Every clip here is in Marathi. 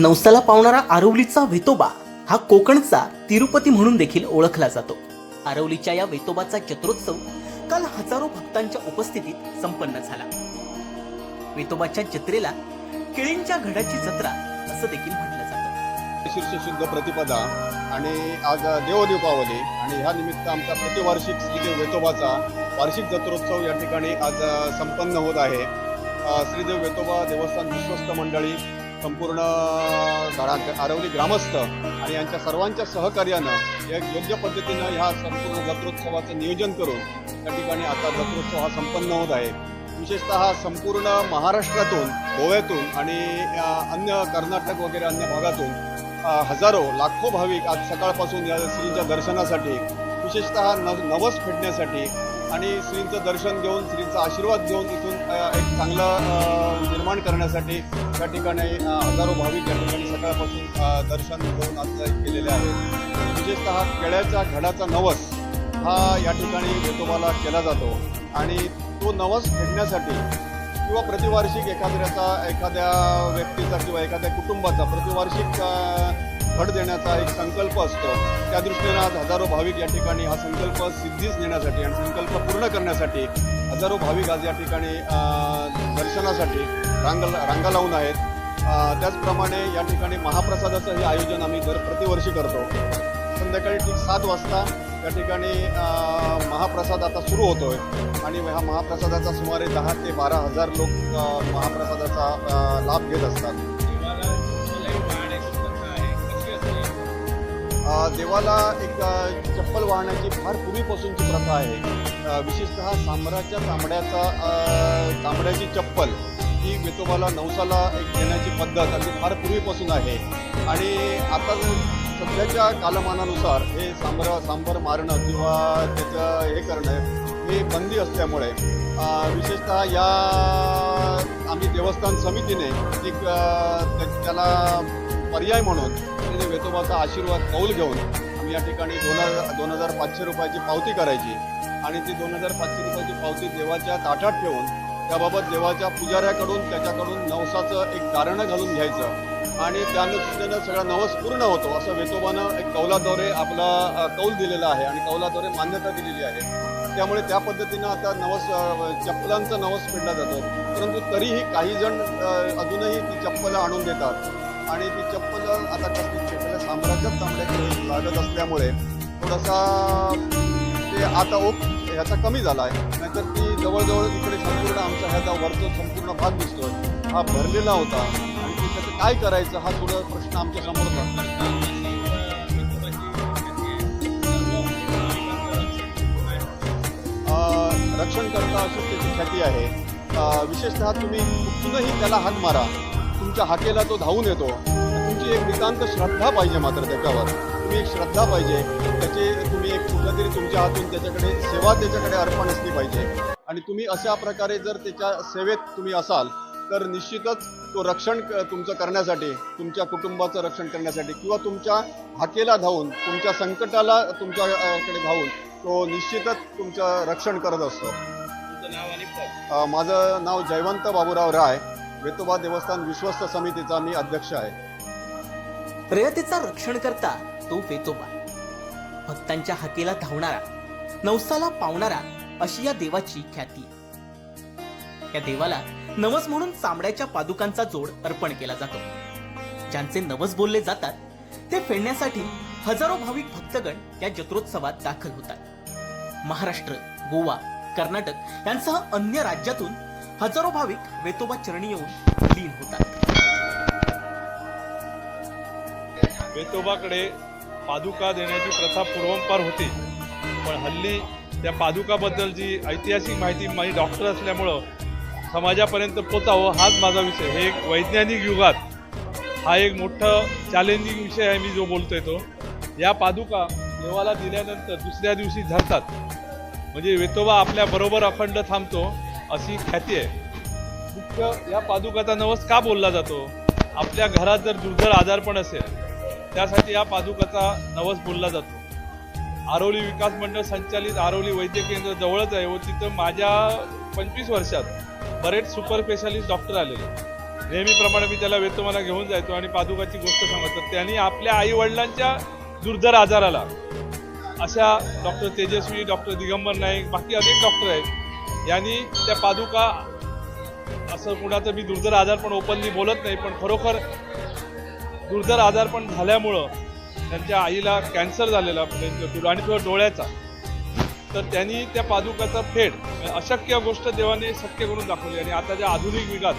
नवसाला पावणारा आरवलीचा वेतोबा हा कोकणचा तिरुपती म्हणून देखील ओळखला जातो. आरवलीच्या या वेतोबाचा जत्रोत्सव काल हजारो भक्तांच्या उपस्थितीत संपन्न झाला. वेतोबाच्या जत्रेला केळींच्या घडाची जत्रा असं देखील म्हटलं जातं. शीर्ष शुद्ध प्रतिपदा आणि आज देवदीपावली आणि ह्या निमित्त आमचा प्रतिवार्षिक श्रीदेव वेतोबाचा वार्षिक जत्रोत्सव या ठिकाणी आज संपन्न होत आहे. श्रीदेव वेतोबा देवस्थान विश्वस्त मंडळी संपूर्ण गडा- आरवली ग्रामस्थ आणि यांच्या सर्वांच्या सहकार्यानं एक योग्य पद्धतीनं ह्या संपूर्ण जत्रोत्सवाचं नियोजन करून त्या ठिकाणी आता जत्रोत्सव हा संपन्न होत आहे. विशेषतः संपूर्ण महाराष्ट्रातून गोव्यातून आणि अन्य कर्नाटक वगैरे अन्य भागातून हजारो लाखो भाविक आज सकाळपासून या श्रींच्या दर्शनासाठी विशेषतः नव नवस फेडण्यासाठी आणि श्रींचं दर्शन घेऊन श्रींचा आशीर्वाद घेऊन इथून एक चांगलं निर्माण करण्यासाठी या ठिकाणी हजारो भाविक या ठिकाणी सकाळपासून दर्शन घेऊन आज केलेले आहेत. विशेषतः केळ्याच्या घडाचा नवस हा या ठिकाणी वेतोबाला केला जातो. आणि तो नवस फेडण्यासाठी किंवा प्रतिवार्षिक एखाद्याचा एखाद्या व्यक्तीचा किंवा एखाद्या कुटुंबाचा प्रतिवार्षिक अ, घट देण्याचा एक संकल्प असतो. त्या दृष्टीनं आज हजारो भाविक या ठिकाणी हा संकल्प सिद्धीस नेण्यासाठी आणि संकल्प पूर्ण करण्यासाठी हजारो भाविक आज या ठिकाणी दर्शनासाठी रांग रांगा लावून आहेत. त्याचप्रमाणे या ठिकाणी महाप्रसादाचं हे आयोजन आम्ही दर प्रतिवर्षी करतो. संध्याकाळी ठीक सात वाजता या ठिकाणी महाप्रसाद आता सुरू होतोय. आणि ह्या महाप्रसादाचा सुमारे दहा ते बारा हजार लोक महाप्रसादाचा लाभ घेत असतात. देवाला एक चप्पल वाहण्याची फार पूर्वीपासूनची प्रथा आहे. विशेषतः सांबराच्या तांबड्याचा तांबड्याची चप्पल ही वेतोबाला नवसाला एक देण्याची पद्धत अगदी फार पूर्वीपासून आहे. आणि आता सध्याच्या कालमानानुसार हे सांबर सांबर मारणं किंवा त्याचं हे करणं हे बंदी असल्यामुळे विशेषतः या आम्ही देवस्थान समितीने एक त्या- त्याला पर्याय म्हणून तिथे वेतोबाचा आशीर्वाद कौल घेऊन आम्ही या ठिकाणी दोन हजार दोन हजार पाचशे रुपयाची पावती करायची. आणि ती दोन हजार पाचशे रुपयाची पावती देवाच्या ताटात ठेवून त्याबाबत देवाच्या पुजाऱ्याकडून त्याच्याकडून नवसाचं एक गारणं घालून घ्यायचं. आणि त्यानुसार सगळा नवस पूर्ण होतो असं वेतोबानं एक कौलाद्वारे आपला कौल दिलेला आहे आणि कौलाद्वारे मान्यता दिलेली आहे. त्यामुळे त्या पद्धतीनं आता नवस चप्पलांचा नवस फेडला जातो. परंतु तरीही काही जण अजूनही ती चप्पल आणून देतात. आणि ती चप्पल आता कसली साम्राज्यात तांबड्याची लागत असल्यामुळे थोडासा ते आता ओप ह्याचा कमी झाला आहे. नाहीतर ती जवळजवळ इकडे संपूर्ण आमचा ह्याचा वरचा संपूर्ण भाग दिसतोय. हा भरलेला होता. आणि ते त्याचं काय करायचं हा थोडा प्रश्न आमच्यासमोर होता. अ, रक्षणकर्ता अशी त्याची ख्याती आहे. विशेषतः तुम्ही कुठूनही त्याला हात मारा. तुमच्या हाकेला तो धावून येतो. तुमची एक नितांत श्रद्धा पाहिजे मात्र त्याच्यावर. तुम्ही एक श्रद्धा पाहिजे. त्याची तुम्ही एक कुठल्यातरी तुमच्या हातून त्याच्याकडे सेवा त्याच्याकडे अर्पण असली पाहिजे. आणि तुम्ही अशा प्रकारे जर त्याच्या सेवेत तुम्ही असाल तर निश्चितच तो रक्षण तुमचं करण्यासाठी तुमच्या कुटुंबाचं रक्षण करण्यासाठी किंवा तुमच्या हाकेला धावून तुमच्या संकटाला तुमच्याकडे धावून तो निश्चितच तुमचं रक्षण करत असतो. माझं नाव जयवंत बाबूराव राय. वेतोबा देवस्थान विश्वस्त समितीचा मी अध्यक्ष आहे. रयतेचा रक्षण करता तो वेतोबा. भक्तांच्या हाकेला धावणारा नवसाला पावणारा अशी या देवाची ख्याती. या देवाला नवस म्हणून चांबड्याच्या पादुकांचा जोड अर्पण केला जातो. ज्यांचे नवस बोलले जातात ते फेडण्यासाठी हजारो भाविक भक्तगण या जत्रोत्सवात दाखल होतात. महाराष्ट्र गोवा कर्नाटक यांसह अन्य राज्यातून हजारो भाविक वेतोबा चरणी येऊन लीन होतात. वेतोबाकडे पादुका देण्याची प्रथा पूर्वंपार होती. पण हल्ली त्या पादुकाबद्दल जी ऐतिहासिक माहिती माझी डॉक्टर असल्यामुळं समाजापर्यंत पोचावं हाच माझा विषय. हे एक वैज्ञानिक युगात हा एक मोठं चॅलेंजिंग विषय आहे मी जो बोलतोय तो. या पादुका देवाला दिल्यानंतर दुसऱ्या दिवशी झरतात म्हणजे वेतोबा आपल्या बरोबर अखंड थांबतो. अशी ख्याती आहे. मुख्य या पादुकाचा नवस का बोलला जातो? आपल्या घरात जर दुर्धर आजारपण असेल त्यासाठी या पादुकाचा नवस बोलला जातो. आरोली विकास मंडळ संचालित आरोली वैद्यकीय केंद्र जवळच आहे व तिथं माझ्या पंचवीस वर्षात बरेच सुपर स्पेशालिस्ट डॉक्टर आलेले नेहमीप्रमाणे मी त्याला वेतोमाला घेऊन जायचो आणि पादुकाची गोष्ट सांगतो त्यांनी आपल्या आई वडिलांच्या दुर्धर आजाराला अशा डॉक्टर तेजस्वी डॉक्टर दिगंबर नाईक बाकी अनेक डॉक्टर आहेत. यांनी त्या पादुका असं कुणाचं मी दुर्धर आजारपण ओपनली बोलत नाही पण खरोखर दुर्धर आजारपण झाल्यामुळं त्यांच्या आईला कॅन्सर झालेला म्हणजे आणि तो डोळ्याचा तर त्यांनी त्या पादुकाचा फेड अशक्य गोष्ट देवाने शक्य करून दाखवली. आणि आताच्या आधुनिक युगात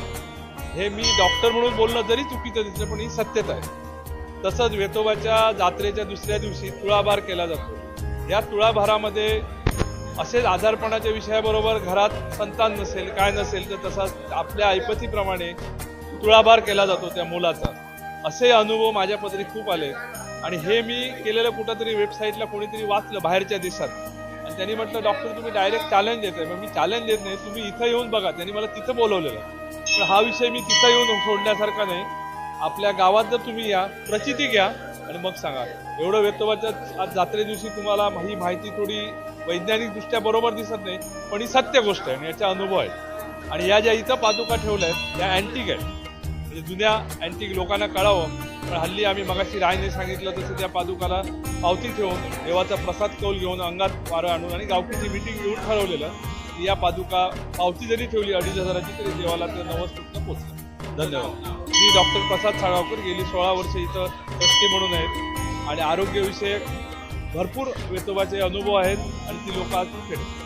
हे मी डॉक्टर म्हणून बोलणं जरी चुकीचं दिसलं पण ही सत्यता आहे. तसंच वेतोबाच्या जात्रेच्या दुसऱ्या दिवशी तुळाभार केला जातो. या तुळाभारामध्ये असेच आजारपणाच्या विषयाबरोबर घरात संतान नसेल काय नसेल तर तसाच आपल्या ऐपतीप्रमाणे तुळाभार केला जातो त्या मुलाचा. असे अनुभव माझ्या पदरी खूप आले. आणि हे मी केलेलं कुठंतरी वेबसाईटला कोणीतरी वाचलं बाहेरच्या देशात. आणि त्यांनी म्हटलं डॉक्टर तुम्ही डायरेक्ट चॅलेंज देताय. मग मी चॅलेंज देत नाही तुम्ही इथं येऊन बघा. त्यांनी मला तिथं बोलवलेलं. पण हा विषय मी तिथं येऊन सोडण्यासारखा नाही. आपल्या गावात जर तुम्ही या प्रचिती घ्या आणि मग सांगा. एवढं वेतोबाच्या आज जात्रे दिवशी तुम्हाला ही माहिती थोडी वैज्ञानिकदृष्ट्या बरोबर दिसत नाही पण ही सत्य गोष्ट आहे आणि याचा अनुभव आहे. आणि या ज्या इथं पादुका ठेवल्या आहेत त्या अँटिक आहेत. म्हणजे जुन्या अँटिक लोकांना कळावं पण हल्ली आम्ही मगाशी रायने सांगितलं तसं त्या पादुकाला पावती ठेवून देवाचा प्रसाद कौल घेऊन अंगात वारं आणून आणि गावकीची मिटिंग घेऊन ठरवलेलं की या पादुका पावती जरी ठेवली अडीच हजाराची तरी देवाला ते नवस फक्त पोचलं. धन्यवाद. मी डॉक्टर प्रसाद साळगावकर गेली सोळा वर्ष इथं ट्रस्टी म्हणून आहेत. आणि आरोग्यविषयक भरपूर वेतोबाचे अनुभव आहेत आणि ती लोक आज फेडतात